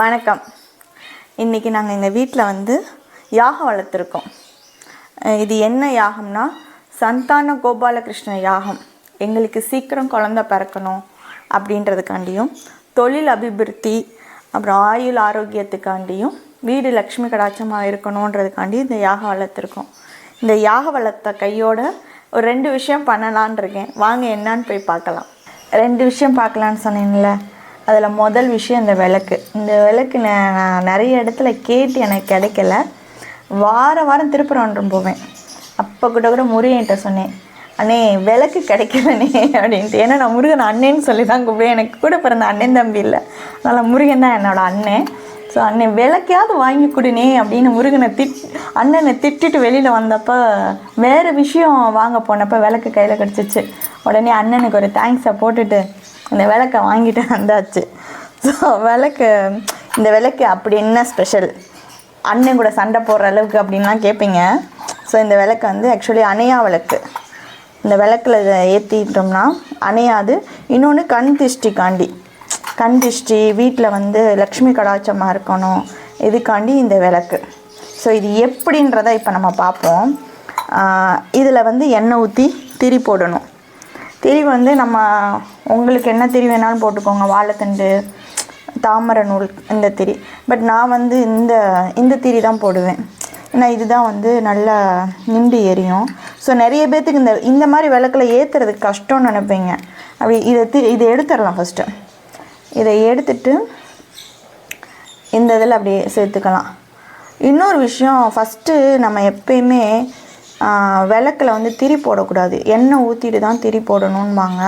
வணக்கம். இன்றைக்கி நாங்கள் எங்கள் வீட்டில் வந்து யாகம் வளர்த்துருக்கோம். இது என்ன யாகம்னா சந்தான கோபாலகிருஷ்ண யாகம். எங்களுக்கு சீக்கிரம் குழந்த பிறக்கணும் அப்படின்றதுக்காண்டியும் தொழில் அபிவிருத்தி அப்புறம் ஆயுள் ஆரோக்கியத்துக்காண்டியும் வீடு லக்ஷ்மி கடாட்சமாக இருக்கணுன்றதுக்காண்டி இந்த யாகம் வளர்த்துருக்கோம். இந்த யாக வளர்த்த கையோட ஒரு ரெண்டு விஷயம் பண்ணலான் இருக்கேன். வாங்க என்னான்னு போய் பார்க்கலாம். ரெண்டு விஷயம் பார்க்கலான்னு சொன்னீங்களே அதில் முதல் விஷயம் இந்த விளக்கு. இந்த விளக்கு நான் நான் நிறைய இடத்துல கேட்டு எனக்கு கிடைக்கல. வார வாரம் திருப்பரம்ன்றம் போவேன். அப்போ கூட கூட முருகன்கிட்ட சொன்னேன் அண்ணே விளக்கு கிடைக்கலண்ணே அப்படின்ட்டு. ஏன்னா நான் முருகன் அண்ணேன்னு சொல்லி தான் கூப்பிடுவேன். எனக்கு கூட பிறந்த அண்ணன் தம்பி இல்லை. அதனால் முருகன் தான் என்னோடய அண்ணன் ஸோ அண்ணன் விளக்கையாவது வாங்கி கொடுனே அப்படின்னு முருகனை திட் அண்ணனை திட்டிட்டு வெளியில் வந்தப்போ வேறு விஷயம் வாங்க போனப்போ விளக்கு கையில் கிடச்சிச்சு. உடனே அண்ணனுக்கு ஒரு தேங்க்ஸை போட்டுட்டு இந்த விளக்கை வாங்கிட்டு வந்தாச்சு. ஸோ விளக்கு இந்த விளக்கு அப்படி என்ன ஸ்பெஷல் அண்ணன் கூட சண்டை போடுற அளவுக்கு அப்படின்லாம் கேட்பீங்க ஸோ இந்த விளக்கு வந்து ஆக்சுவலி அணையா விளக்கு. இந்த விளக்கில் ஏற்றிட்டோம்னா அணையாது இன்னொன்று கண் திஷ்டிக்காண்டி. கண் திஷ்டி வீட்டில் வந்து லக்ஷ்மி கடாட்சமாக இருக்கணும். இதுக்காண்டி இந்த விளக்கு. ஸோ இது எப்படின்றத இப்போ நம்ம பார்ப்போம். இதில் வந்து எண்ணெய் ஊற்றி திரி போடணும். திரி வந்து நம்ம உங்களுக்கு என்ன திரி வேணாலும் போட்டுக்கோங்க. வாழைத்தண்டு தாமரை நூல் இந்த திரி. பட் நான் வந்து இந்த இந்த திரி தான் போடுவேன். ஏன்னா இதுதான் வந்து நல்லா நின்று எரியும். ஸோ நிறைய பேர்த்துக்கு இந்த இந்த மாதிரி விளக்கில் ஏற்றுறது கஷ்டம்னு நினைப்பீங்க. அப்படி இதை தி இதை எடுத்துடலாம் ஃபஸ்ட்டு இதை எடுத்துட்டு இந்த இதில் அப்படியே சேர்த்துக்கலாம். இன்னொரு விஷயம் ஃபஸ்ட்டு நம்ம எப்பயுமே விளக்கில் வந்து திரி போடக்கூடாது. எண்ணெய் ஊற்றிட்டு தான் திரி போடணும்பாங்க.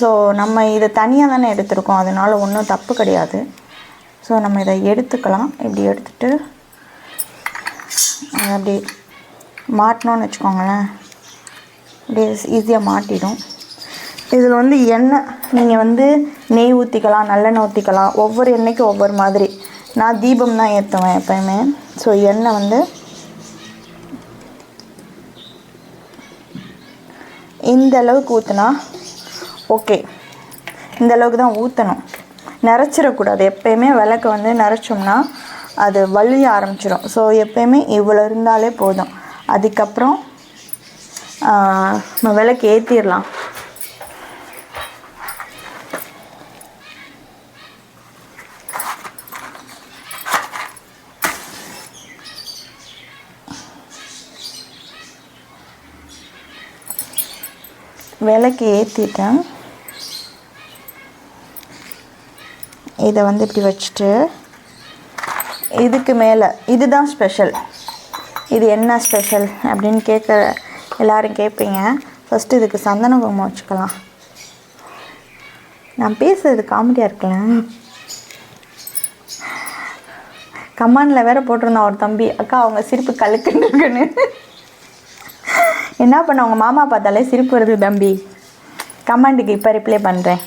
ஸோ நம்ம இதை தனியாக தானே எடுத்திருக்கோம். அதனால் ஒன்றும் தப்பு கிடையாது. ஸோ நம்ம இதை எடுத்துக்கலாம். இப்படி எடுத்துட்டு அப்படி மாட்டினோன்னு வச்சுக்கோங்களேன். அப்படியே ஈஸியாக மாட்டிடும். இதில் வந்து எண்ணெய் நீங்கள் வந்து நெய் ஊற்றிக்கலாம் நல்லெண்ணெய் ஊற்றிக்கலாம் ஒவ்வொரு எண்ணெய்க்கும் ஒவ்வொரு மாதிரி. நான் தீபம் தான் ஏற்றுவேன் எப்பயுமே. ஸோ எண்ணெய் வந்து இந்த அளவுக்கு ஊற்றுனா ஓகே இந்த அளவுக்கு தான் ஊற்றணும் நிறச்சிடக்கூடாது எப்பயுமே விளக்கு வந்து நிறச்சோம்னா அது வலிய ஆரம்பிச்சிடும் ஸோ எப்பயுமே இவ்வளோ இருந்தாலே போதும். அதுக்கப்புறம் நம்ம விளக்கு ஏற்றிடலாம் விளக்கு ஏற்றிட்டேன் இதை வந்து இப்படி வச்சுட்டு இதுக்கு மேலே இதுதான் ஸ்பெஷல் இது என்ன ஸ்பெஷல் அப்படின்னு கேட்க எல்லாரும் கேட்பீங்க. ஃபஸ்ட்டு இதுக்கு சந்தன குங்குமம் வச்சுக்கலாம். நான் பேசுறது காமெடியாக இருக்குல்ல? கமானில் வேற போட்டிருந்தான் ஒரு தம்பி. அக்கா அவங்க சிரிப்பு கழுக்குன்னு இருக்குன்னு. என்ன பண்ண உங்கள் மாமா பார்த்தாலே சிரிப்பு வருது தம்பி. கமாண்டுக்கு இப்போ ரிப்ளை பண்ணுறேன்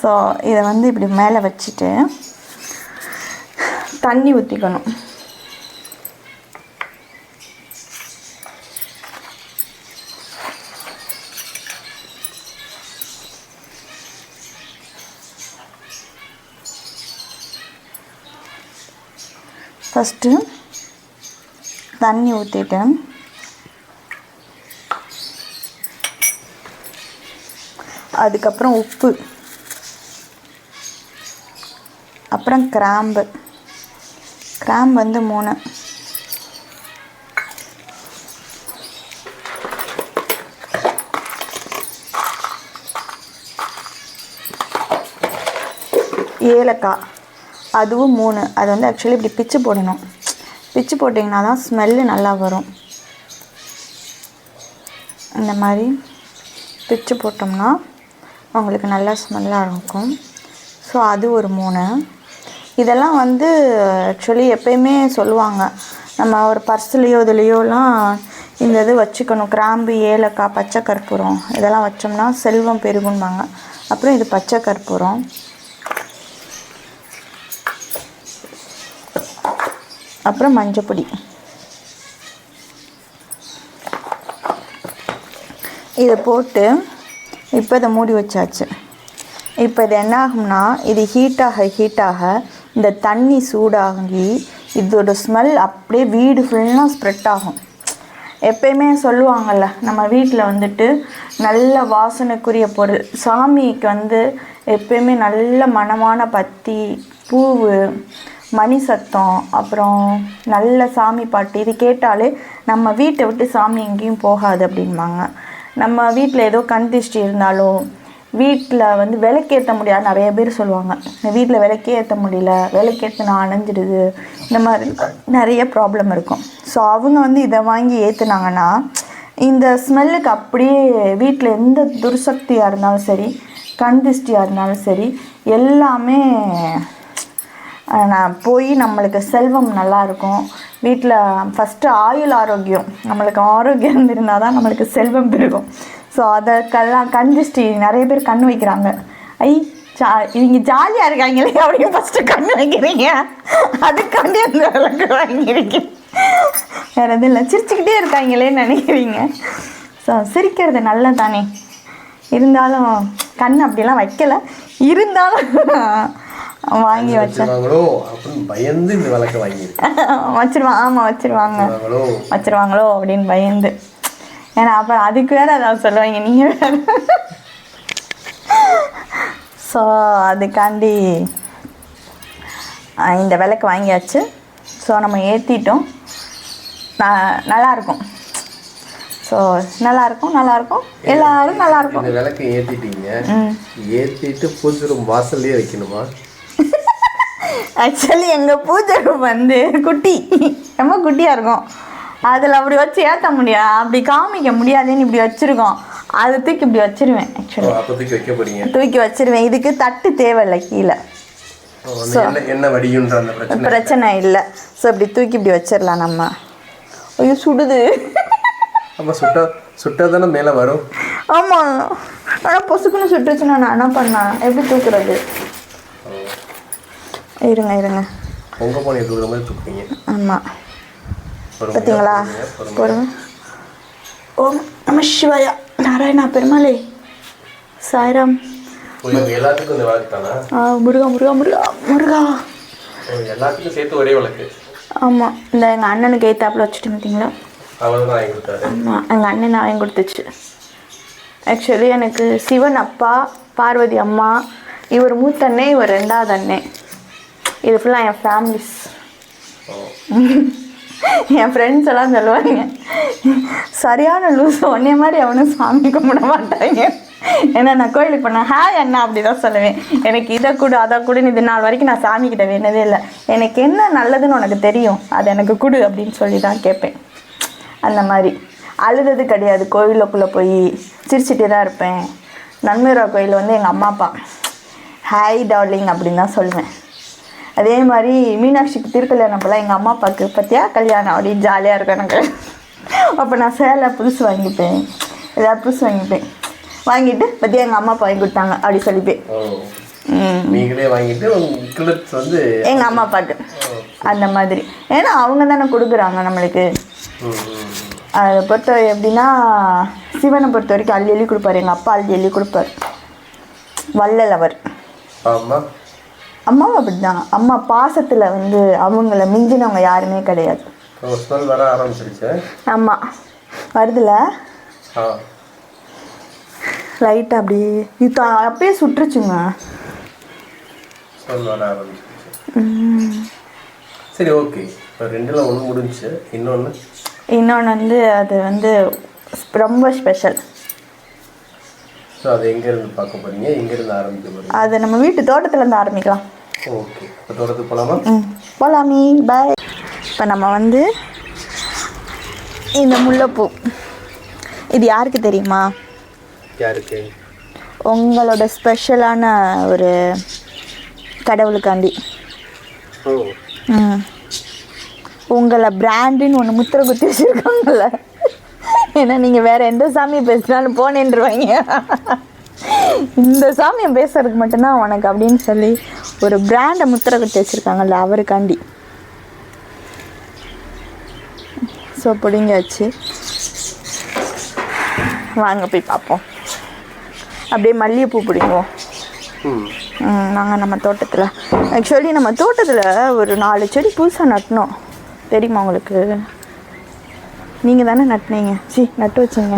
ஸோ இதை வந்து இப்படி மேலே வச்சுட்டு தண்ணி ஊற்றிக்கணும் ஃபஸ்ட்டு தண்ணி ஊற்றிட்டு அதுக்கப்புறம் உப்பு அப்புறம் கிராம்பு. கிராம்பு வந்து மூணு. ஏலக்காய் அதுவும் மூணு. அது வந்து ஆக்சுவலி இப்படி பிச்சு போடணும். பிச்சு போட்டிங்கன்னா தான் ஸ்மெல்லு நல்லா வரும். இந்த மாதிரி பிச்சு போட்டோம்னா உங்களுக்கு நல்லா ஸ்மெல்லாக இருக்கும். ஸோ அது ஒரு மூணு. இதெல்லாம் வந்து ஆக்சுவலி எப்பயுமே சொல்லுவாங்க. நம்ம ஒரு பர்ஸ்லேயோ இதுலேயோலாம் இந்த இது வச்சுக்கணும். கிராம்பு ஏலக்காய் பச்சை கற்பூரம் இதெல்லாம் வச்சோம்னா செல்வம் பெருகும்பாங்க. அப்புறம் இது பச்சை கற்பூரம். அப்புறம் மஞ்சப்பொடி இதை போட்டு இப்போ இதை மூடி வச்சாச்சு. இப்போ இது என்ன ஆகும்னா இது ஹீட்டாக ஹீட்டாக இந்த தண்ணி சூடாகி இதோட ஸ்மெல் அப்படியே வீடு ஃபுல்லாக ஸ்ப்ரெட் ஆகும். எப்பயுமே சொல்லுவாங்கள்ல நம்ம வீட்டில் வந்துட்டு நல்ல வாசனைக்குரிய பொருள். சாமிக்கு வந்து எப்பயுமே நல்ல மணமான பத்தி பூவு மணி சத்தம் அப்புறம் நல்ல சாமி பாட்டு இது கேட்டாலே நம்ம வீட்டை விட்டு சாமி எங்கேயும் போகாது அப்படின்பாங்க நம்ம வீட்டில் ஏதோ கண் திருஷ்டி இருந்தாலும் வீட்டில் வந்து விளக்கேற்ற முடியாது நிறைய பேர் சொல்லுவாங்க. வீட்டில் விளக்கே ஏற்ற முடியல விளக்கேற்றினா அணைஞ்சிடுது இந்த மாதிரி நிறைய ப்ராப்ளம் இருக்கும். ஸோ அவங்க வந்து இதை வாங்கி ஏற்றுனாங்கன்னா இந்த ஸ்மெல்லுக்கு அப்படியே வீட்டில் எந்த துர்சக்தியாக இருந்தாலும் சரி கண் திருஷ்டியாக இருந்தாலும் சரி எல்லாமே நான் போய் நம்மளுக்கு செல்வம் நல்லா இருக்கும் வீட்டில் ஃபஸ்ட்டு ஆயுள் ஆரோக்கியம். நம்மளுக்கு ஆரோக்கியம் இருந்தால் தான் நம்மளுக்கு செல்வம் பெருகும். ஸோ அதற்கெல்லாம் கண் திருஷ்டி நிறைய பேர் கண் வைக்கிறாங்க. ஐ ஜா இவங்க ஜாலியாக இருக்காங்களே அப்படின்னு ஃபஸ்ட்டு கண் வைக்கிறீங்க. அதுக்காண்டி அந்த விளக்கு வாங்கியிருக்கேன் வேறு எதுவும் இல்லை. சிரிச்சுக்கிட்டே இருக்காங்களேன்னு நினைக்கிறீங்க. ஸோ சிரிக்கிறது நல்லதானே இருந்தாலும் கண் அப்படிலாம் வைக்கலை. இருந்தாலும் வாங்கி வச்சிருவாங்களோ? அப்படின்னு பயந்து இந்த விளக்க வாங்கியிருக்கேன் வச்சிருவாங்க ஆமாம் வச்சிருவாங்க. வச்சிருவாங்களோ? அப்படின்னு பயந்து. ஏன்னா அப்புறம் அதுக்கு வேற ஏதாவது சொல்லுவாங்க நீங்கள் வேற. ஸோ அதுக்காண்டி இந்த விளக்கு வாங்கியாச்சு. ஸோ நம்ம ஏற்றிட்டோம் நல்லாயிருக்கும். ஸோ நல்லாயிருக்கும் நல்லாயிருக்கும். எல்லாரும் நல்லாயிருக்கும். இந்த விளக்கை ஏத்திட்டீங்க. ஏத்திட்டு பூஜை ரூம் வாசல்லையே வைக்கணுமா? ஆக்சுவலி எங்கள் பூஜை வந்து குட்டி. ரொம்ப குட்டியாக இருக்கும். அதில் அப்படி வச்சு ஏற்ற முடியாது அப்படி காமிக்க முடியாதுன்னு இப்படி வச்சுருக்கோம். அதை தூக்கி இப்படி வச்சிருவேன் ஆக்சுவலி தூக்கி வச்சிருவேன். இதுக்கு தட்டு தேவையில்லை கீழே. பிரச்சனை? இல்லை. ஸோ இப்படி தூக்கி இப்படி வச்சிடலாம் நம்ம. ஐயோ சுடுது. அப்ப சுட்டா சுட்டா தானே மேல வரும்? ஆமாம் ஆனால் பொசுக்குன்னு சுட்டுச்சுன்னா நான் என்ன பண்ணேன் எப்படி தூக்குறது? இருங்க இருங்க. பொங்க பானையை தூக்குற மாதிரி தூக்குவீங்க. ஆமாம் பார்த்தீங்களா. பொறுமை. ஓம் நம சிவாயா நாராயணா பெருமாளே. சாய்ராம். முருகா முருகா முருகா முருகா. ஓ, எல்லாத்துக்கும் சேர்த்து ஒரே விளக்கு ஆமாம் இந்த எங்கள் அண்ணனுக்கு ஏத்தாப்புல வச்சுட்டு பார்த்தீங்களா ஆமாம் எங்கள் அண்ணன் வாங்கி கொடுத்துச்சு. ஆக்சுவலி எனக்கு சிவன் அப்பா பார்வதி அம்மா இவர் மூத்த அண்ணே இவர் ரெண்டாவது அண்ணே. இது ஃபுல்லாக என் ஃபேமிலிஸ் என் ஃப்ரெண்ட்ஸ் எல்லாம் சொல்லுவாங்க சரியான லூஸ் உன்னைய மாதிரி அவனும் சாமி கும்பிட மாட்டாங்க. ஏன்னா நான் கோயிலுக்கு போனேன் ஹாய் அண்ணா அப்படி தான் சொல்லுவேன். எனக்கு இதை கொடு அதை கொடுன்னு இது நாள் வரைக்கும் நான் சாமி கிட்ட வேணதே இல்லை. எனக்கு என்ன நல்லதுன்னு உனக்கு தெரியும் அது எனக்கு கொடு அப்படின்னு சொல்லி தான் கேட்பேன். அந்த மாதிரி. அழுதது கிடையாது. கோயிலுக்குள்ளே போய் சிரிச்சிட்டே தான் இருப்பேன். நன்மைரா கோயில் வந்து எங்கள் அம்மா அப்பா. ஹாய் டார்லிங் அப்படின்னு தான் சொல்லுவேன். அதே மாதிரி மீனாட்சிக்கு திருக்கல்யாணம் போல் எங்கள் அம்மா அப்பாவுக்கு பற்றியா கல்யாணம் அப்படின்னு ஜாலியாக இருக்கும் எனக்கு. அப்போ நான் சேலை புதுசு வாங்கிப்பேன். ஏதாவது புதுசு வாங்கிப்பேன். வாங்கிட்டு பற்றியா எங்கள் அம்மா அப்பா வாங்கி கொடுத்தாங்க அப்படி சொல்லிப்பேன் நீங்களே வாங்கிட்டு வந்து எங்கள் அம்மா அப்பாவுக்கு அந்த மாதிரி. ஏன்னா அவங்க தானே கொடுக்குறாங்க நம்மளுக்கு. அதை பொறுத்த எப்படின்னா சிவனை பொறுத்த வரைக்கும் அள்ளி அள்ளி கொடுப்பாரு. எங்கள் அப்பா அள்ளி அள்ளி கொடுப்பாரு. வள்ளல் அவர். ஆமா. அம்மாவும் அப்படிதான். அம்மா பாசத்தில் வந்து அவங்கள மிஞ்சினவங்க யாருமே கிடையாது. வர ஆரம்பிச்சிருச்சு? ஆமாம் வருதுல? ஆ. லைட்டாக அப்படியே இது அப்பயே ஆரம்பிச்சிருச்சு. சரி ஓகே. ரெண்டுல ஒன்று முடிஞ்சுச்சு. இன்னொன்று இன்னொன்று வந்து அது வந்து ரொம்ப ஸ்பெஷல் ஸோ அது எங்கேருந்து பார்க்க போறீங்க? எங்கேருந்து ஆரம்பிக்க போறீங்க? அது நம்ம வீட்டு தோட்டத்துலேருந்து ஆரம்பிக்கலாம். ஓகே. போகலாமா பாய் இப்போ நம்ம வந்து இந்த முல்லைப்பூ. இது யாருக்கு தெரியுமா? யாருக்கு? உங்களோட ஸ்பெஷலான ஒரு கடவுளுக்காண்டி. உங்களை பிராண்டுன்னு ஒன்று முத்திரை குத்தி வச்சுருக்காங்கல்ல. ஏன்னா நீங்கள் வேற எந்த சாமியை பேசினாலும் போனேன்ருவாங்க இந்த சாமியை பேசுறதுக்கு மட்டும்தான் உனக்கு அப்படின்னு சொல்லி ஒரு பிராண்டை முத்திரை குத்தி வச்சுருக்காங்கல்ல அவருக்காண்டி. ஸோ பிடிங்காச்சு வாங்க போய் பார்ப்போம் அப்படியே மல்லிகைப்பூ பிடிங்குவோம். நாங்கள் நம்ம தோட்டத்தில். ஆக்சுவலி நம்ம தோட்டத்தில் ஒரு நாலு செடி புதுசாக நட்டினோம் தெரியுமா உங்களுக்கு? நீங்கள் தானே நட்டினீங்க? சி நட்டு வச்சீங்க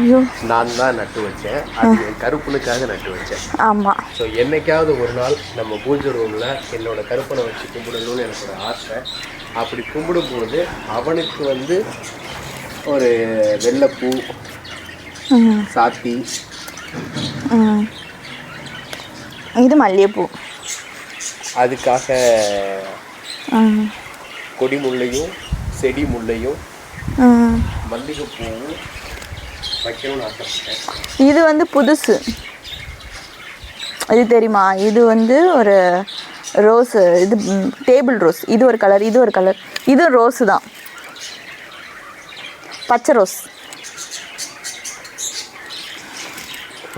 ஐயோ. நான் தான் நட்டு வச்சேன். அது என் கருப்பனுக்காக நட்டு வச்சேன். ஆமாம் ஸோ என்னைக்காவது ஒரு நாள் நம்ம பூஜை ரூமில் என்னோட கருப்பனை வச்சு கும்பிடணும்னு எனக்கு ஒரு ஆசை. அப்படி கும்பிடும்போது அவனுக்கு வந்து ஒரு வெள்ளைப்பூ சாத்தி. இது மல்லிகைப்பூ. அதுக்காக கொடி முல்லையும் செடி முல்லையும் இது வந்து புதுசு. இது தெரியுமா? இது வந்து ஒரு ரோஸ். இது டேபிள் ரோஸ். இது ஒரு கலர் இது ஒரு கலர். இது ரோஸு தான். பச்சை ரோஸ்.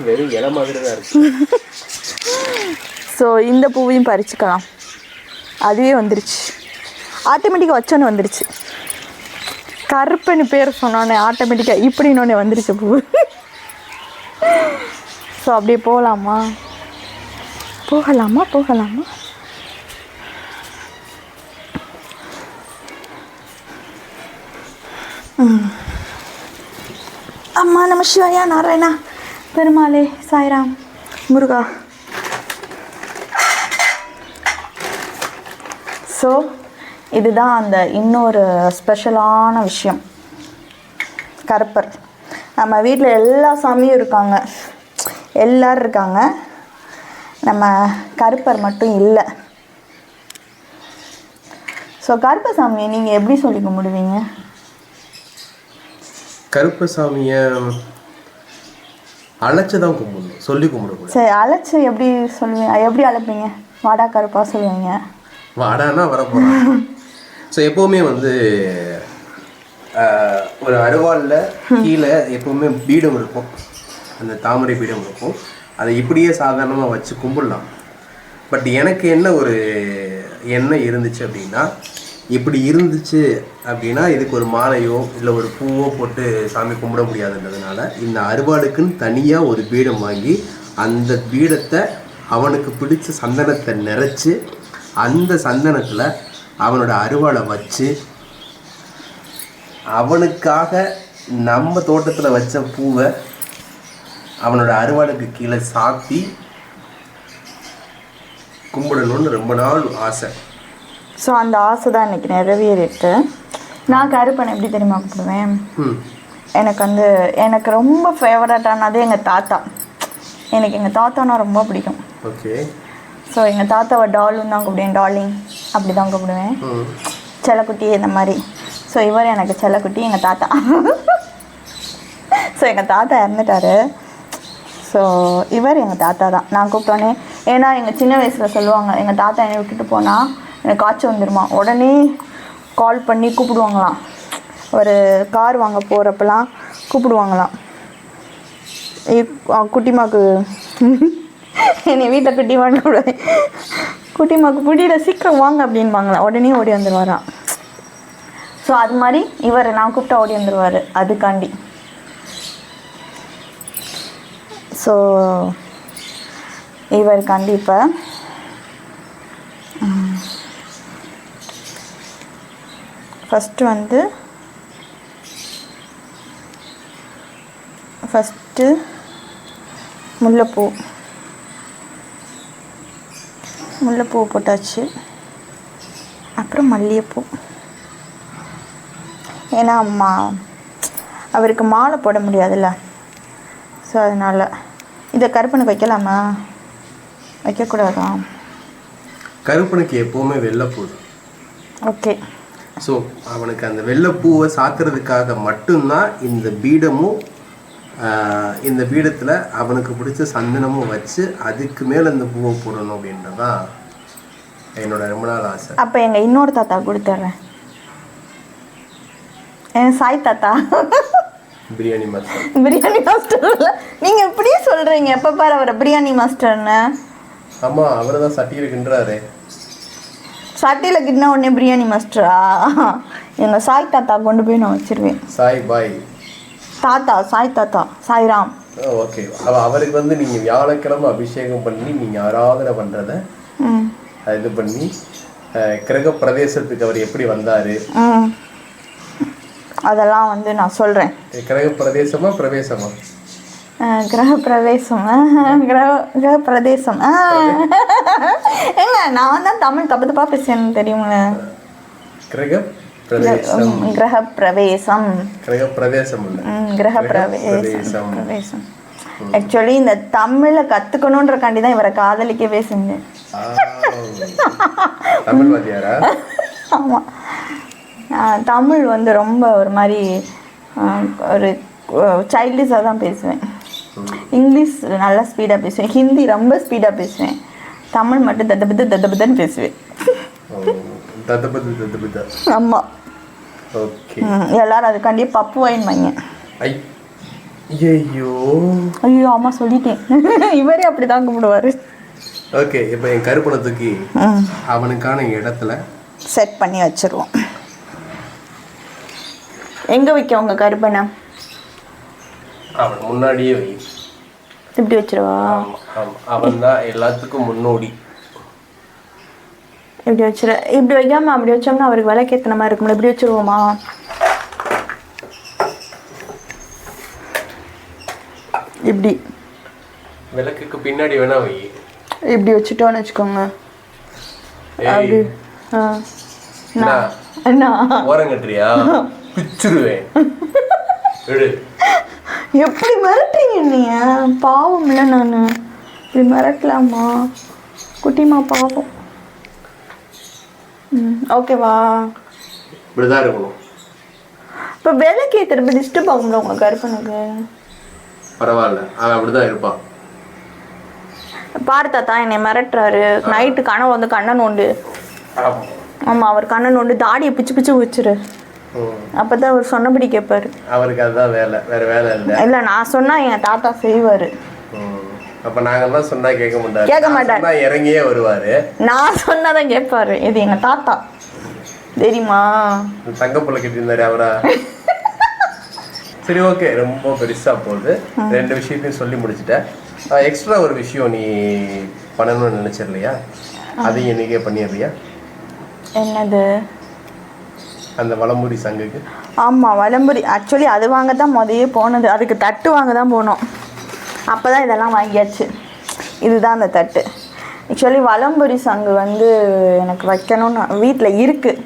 வெறும் இலை மாதிரி தான் இருக்கு. ஸோ இந்த பூவையும் பறிச்சுக்கலாம். அதுவே வந்துருச்சு. ஆட்டோமேட்டிக்காக வச்சோன்னே வந்துருச்சு. கருப்புன்னு பேர் சொன்னோன்னே ஆட்டோமேட்டிக்காக இப்படின்னொன்னே வந்துருச்சு பூ. ஸோ அப்படியே போகலாமா? போகலாமா? போகலாமா? அம்மா நம சிவாயா நாராயணா பெருமாளே சாய்ராம் முருகா. ஸோ இதுதான் அந்த இன்னொரு ஸ்பெஷலான விஷயம். கருப்பர். நம்ம வீட்டில் எல்லா சாமியும் இருக்காங்க. எல்லாரும் இருக்காங்க. நம்ம கருப்பர் மட்டும் இல்லை. ஸோ கருப்பர் சாமியை நீங்கள் எப்படி சொல்லி கும்பிடுவீங்க கருப்பசாமியை அழைச்சு தான் கும்பிடணும். சொல்லி கும்பிடக்கூடாது. சரி அழைச்சி எப்படி சொல்லுவீங்க? எப்படி அழைப்பீங்க? வாடா கருப்பா சொல்லுவீங்க. வாடானா வரப்போகிறான் ஸோ எப்போவுமே வந்து ஒரு அருவாளில் கீழே எப்போவுமே பீடம் இருக்கும். அந்த தாமரை பீடம் இருக்கும். அதை இப்படியே சாதாரணமாக வச்சு கும்பிடலாம். பட் எனக்கு என்ன ஒரு எண்ணம் இருந்துச்சு அப்படின்னா இப்படி இருந்துச்சு அப்படின்னா இதுக்கு ஒரு மாலையோ இல்லை ஒரு பூவோ போட்டு சாமி கும்பிட முடியாதுன்றதுனால இந்த அருவாளுக்குன்னு தனியாக ஒரு பீடம் வாங்கி அந்த பீடத்தை அவனுக்கு பிடிச்ச சந்தனத்தை நிறச்சி அந்த சந்தனத்தில் அவனோட அருவாளை வச்சு அவனுக்காக நம்ம தோட்டத்தில் வச்ச பூவை அவனோட அருவாளுக்கு கீழே சாத்தி கும்பிடணும்னு ரொம்ப நாள் ஆசை. ஸோ அந்த ஆசை தான் இன்னைக்கு நிறைவேறிட்டு நான் கருப்பனை எப்படி தெரியுமா கூப்பிடுவேன்? எனக்கு வந்து எனக்கு ரொம்ப ஃபேவரட்டானது எங்கள் தாத்தா. எனக்கு எங்கள் தாத்தானா ரொம்ப பிடிக்கும். ஓகே. ஸோ எங்கள் தாத்தாவை டாலும் தான் கூப்பிடுவேன் டார்லிங் அப்படி தான் கூப்பிடுவேன் செல்லக்குட்டி இந்த மாதிரி. ஸோ இவர் எனக்கு செல்லக்குட்டி எங்கள் தாத்தா. ஸோ எங்கள் தாத்தா இறந்துட்டாரு. ஸோ இவர் எங்கள் தாத்தா தான். நான் கூப்பிட்டோன்னே ஏன்னா எங்கள் சின்ன வயசில் சொல்லுவாங்க எங்கள் தாத்தா என்னை விட்டுட்டு போனால் எனக்கு காய்ச்சல் வந்துருமா? உடனே கால் பண்ணி கூப்பிடுவாங்களாம். ஒரு கார் வாங்க போகிறப்பெல்லாம் கூப்பிடுவாங்களாம். குட்டிமாக்கு. என்னை வீட்டில் குட்டிமான்னு கூப்பிடுவேன் குட்டிமாக்கு பிடிட சீக்கிரம் வாங்க அப்படின்பாங்களாம் உடனே ஓடி வந்துடுவாராம் ஸோ அது மாதிரி இவர் நான் கூப்பிட்டா ஓடி வந்துடுவார் அதுக்காண்டி. ஸோ இவருக்காண்டி இப்போ ஃபஸ்ட்டு வந்து ஃபஸ்ட்டு முல்லைப்பூ. முல்லைப்பூ போட்டாச்சு. அப்புறம் மல்லிகைப்பூ. ஏன்னா அம்மா அவருக்கு மாலை போட முடியாதுல்ல. ஸோ அதனால். இதை கருப்பனுக்கு வைக்கலாமா? வைக்கக்கூடாதா? கருப்பனுக்கு எப்போவுமே வெள்ளைப்பூ ஓகே. ஸோ அவனுக்கு அந்த வெள்ளைப்பூவை சாத்துறதுக்காக மட்டும்தான் இந்த பீடமும் இந்த பீடத்தில் அவனுக்கு பிடிச்ச சந்தனமும் வச்சு அதுக்கு மேலே இந்த பூவை போடணும் அப்படின்றதான் என்னோட ரொம்ப நாள் ஆசை. அப்போ எங்கள் இன்னொரு தாத்தா கொடுத்துட்றேன் என் சாய் தாத்தா. பிரியாணி மசாலா பிரியாணி மாஸ்டர்ல நீங்கள் எப்படியே சொல்கிறீங்க எப்போ பாரு அவரை பிரியாணி மாஸ்டர்னு ஆமாம் அவர் தான் சட்டியில் கிண்டுறாரு சட்டியில் கிட்டினா உடனே பிரியாணி மாஸ்டரா எங்கள் சாய் தாத்தா கொண்டு போய் நான் வச்சிருவேன். சாய் பாய். தாத்தா சாய் தாத்தா சாய்ராம். ஓகே. அவ அவருக்கு வந்து நீங்க வியாழக்கிழமை அபிஷேகம் பண்ணி நீங்க ஆராதனை பண்றத இது பண்ணி கிரக பிரதேசத்துக்கு அவர் எப்படி வந்தாரு? அதெல்லாம் வந்து நான் சொல்கிறேன் கிரக பிரதேசமா பிரவேசமா? கிரக பிரவேசம்? கிரக கிரக பிரதேசம். ஏங்க நான் தான் தமிழ் தப்பு தப்பாக பேசுறேன்னு தெரியுங்களே கிரக பிரதேசம் ம், கிரக பிரவேசம் கிரக கிரக பிரவேசம். ஆக்சுவலி இந்த தமிழை கற்றுக்கணுன்றக்காண்டி தான் இவரை காதலிக்கவே செஞ்சேன். ஆமாம் தமிழ் வந்து ரொம்ப ஒரு மாதிரி ஒரு சைல்டிஷாக தான் பேசுவேன். இங்கிலீஷ் நல்லா ஸ்பீடாக பேசுவேன். ஹிந்தி ரொம்ப ஸ்பீடாக பேசுவேன். தமிழ் மட்டும் தத்தபத்து தத்தபத்துன்னு பேசுவேன். ஆமாம் எல்லாரும் அதுக்காண்டியே பப்பு வாயின் வாங்க ஐயோ ஐயோ ஆமாம் சொல்லிட்டேன். இவரே அப்படி தான் கும்பிடுவார். ஓகே இப்போ என் கருப்பனை தூக்கி அவனுக்கான இடத்துல செட் பண்ணி வச்சிருவோம். எங்கே வைக்க உங்கள் கருப்பனை அவன் முன்னாடியே வை. இப்படி வச்சிருவா? அவன் தான் எல்லாத்துக்கும் முன்னோடி. இப்படி வச்சிரு. இப்படி வைக்காம அப்படி வச்சோம்னா அவருக்கு விளக்கேற்றின மாதிரி இருக்கும்ல. இப்படி வச்சிருவோமா? இப்படி. விளக்குக்கு பின்னாடி வேணா வை. இப்படி வச்சுட்டோன்னு வச்சுக்கோங்க. அப்படி. ஆ. என்ன? ஓரம் கட்டுறியா? பிச்சிருவேன். எப்படி மிரட்டுறீங்க நீங்க பாவம் இல்லை நான். இப்படி மிரட்டலாமா? குட்டிமா பாவம். ஓகேவா? இப்படிதான் இருக்கணும். இப்போ விலைக்கு திருப்பி டிஸ்டர்ப் ஆகும்ல உங்கள் கருப்பனுக்கு? பரவாயில்ல. அவன் அப்படிதான் இருப்பான். பாரு தாத்தா என்னை மிரட்டுறாரு. நைட்டு கனவு வந்து கண்ணன் நோண்டு. ஆமா. ஆமாம் அவர் கண்ணன் நோண்டு தாடியை பிச்சு பிச்சு வச்சிரு ம். அப்போ தான் அவர் சொன்னபடி கேட்பாரு அவருக்கு அதுதான் வேலை. வேற வேலை இல்லை. இல்லை நான் சொன்னால் என் தாத்தா செய்வார். அப்ப நாங்க தான் சொன்னா கேட்க மாட்டாரு. கேட்க மாட்டாரு. இறங்கியே வருவாரு. நான் சொன்னாதான் கேட்பாரு. இது எங்கள் தாத்தா. தெரியுமா? தங்கப்புள்ள கட்டியிருந்தாரு அவரா? சரி ஓகே. ரொம்ப பெருசா போகுது. ரெண்டு விஷயத்தையும் சொல்லி முடிச்சிட்டேன். எக்ஸ்ட்ரா ஒரு விஷயம் நீ பண்ணணும்னு நினைச்சிடலையா அதையும் இன்னைக்கே பண்ணிடுறியா? என்னது? அந்த வளமுடி சங்குக்கு. ஆமாம் வலம்புரி ஆக்சுவலி அது வாங்க தான் முதையே போனது. அதுக்கு தட்டு வாங்க தான் போனோம். அப்போ தான் இதெல்லாம் வாங்கியாச்சு. இதுதான் அந்த தட்டு. ஆக்சுவலி வலம்புரி சங்கு வந்து எனக்கு வைக்கணும்னு வீட்டில் இருக்குது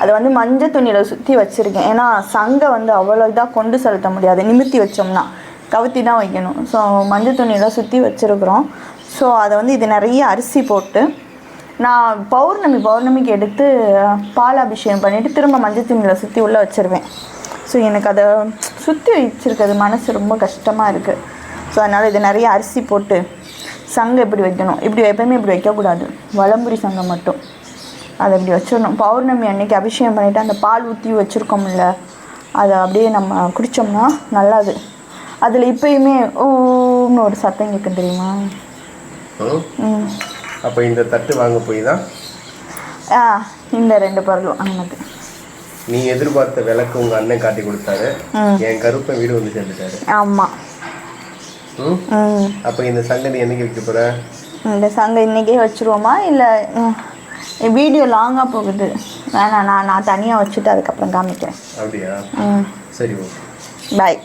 அது வந்து மஞ்சள் துணியில் சுற்றி வச்சுருக்கேன். ஏன்னா சங்கை வந்து அவ்வளோ இதாக கொண்டு செலுத்த முடியாது. நிமித்தி வச்சோம்னா கவுத்தி தான் வைக்கணும். ஸோ மஞ்சள் துணியில் சுற்றி வச்சுருக்குறோம். ஸோ அதை வந்து இது நிறைய அரிசி போட்டு நான் பௌர்ணமி பௌர்ணமிக்கு எடுத்து பாலாபிஷேகம் பால் அபிஷேகம் பண்ணிவிட்டு திரும்ப மஞ்சள் துணியில் சுற்றி உள்ளே வச்சுருவேன். ஸோ எனக்கு அதை சுற்றி வச்சுருக்கிறது மனசு ரொம்ப கஷ்டமாக இருக்குது ஸோ அதனால் இது நிறைய அரிசி போட்டு சங்கம் இப்படி வைக்கணும்? இப்படி எப்பயுமே இப்படி வைக்கக்கூடாது. வலம்புரி சங்கம் மட்டும். அதை இப்படி வச்சிடணும். பௌர்ணமி அன்னைக்கு அபிஷேகம் பண்ணிவிட்டு அந்த பால் ஊற்றி வச்சுருக்கோம்ல அதை அப்படியே நம்ம குடித்தோம்னா நல்லது. அதில் இப்பயுமே ஓன்னு ஒரு சத்தம் கேட்கும் தெரியுமா? ம்? அப்ப இந்த தட்டு வாங்க போய் தான்? ஆ இந்த ரெண்டு பொருளும் அண்ணனுக்கு நீ எதிர்பார்த்த விளக்கு உங்க அண்ணன் காட்டி கொடுத்தாரு. என் கருப்பன் வீடு வந்து சேர்ந்துட்டாரு. ஆமாம் அப்ப இந்த சங்கதி என்னைக்கு வைக்க போற? இந்த சங்கம் இன்றைக்கே வச்சுருவோமா? இல்லை வீடியோ லாங்காக போகுது. வேணாம் நான் நான் தனியாக வச்சுட்டு அதுக்கப்புறம் காமிக்கிறேன். அப்படியா? சரி ஓகே. பாய்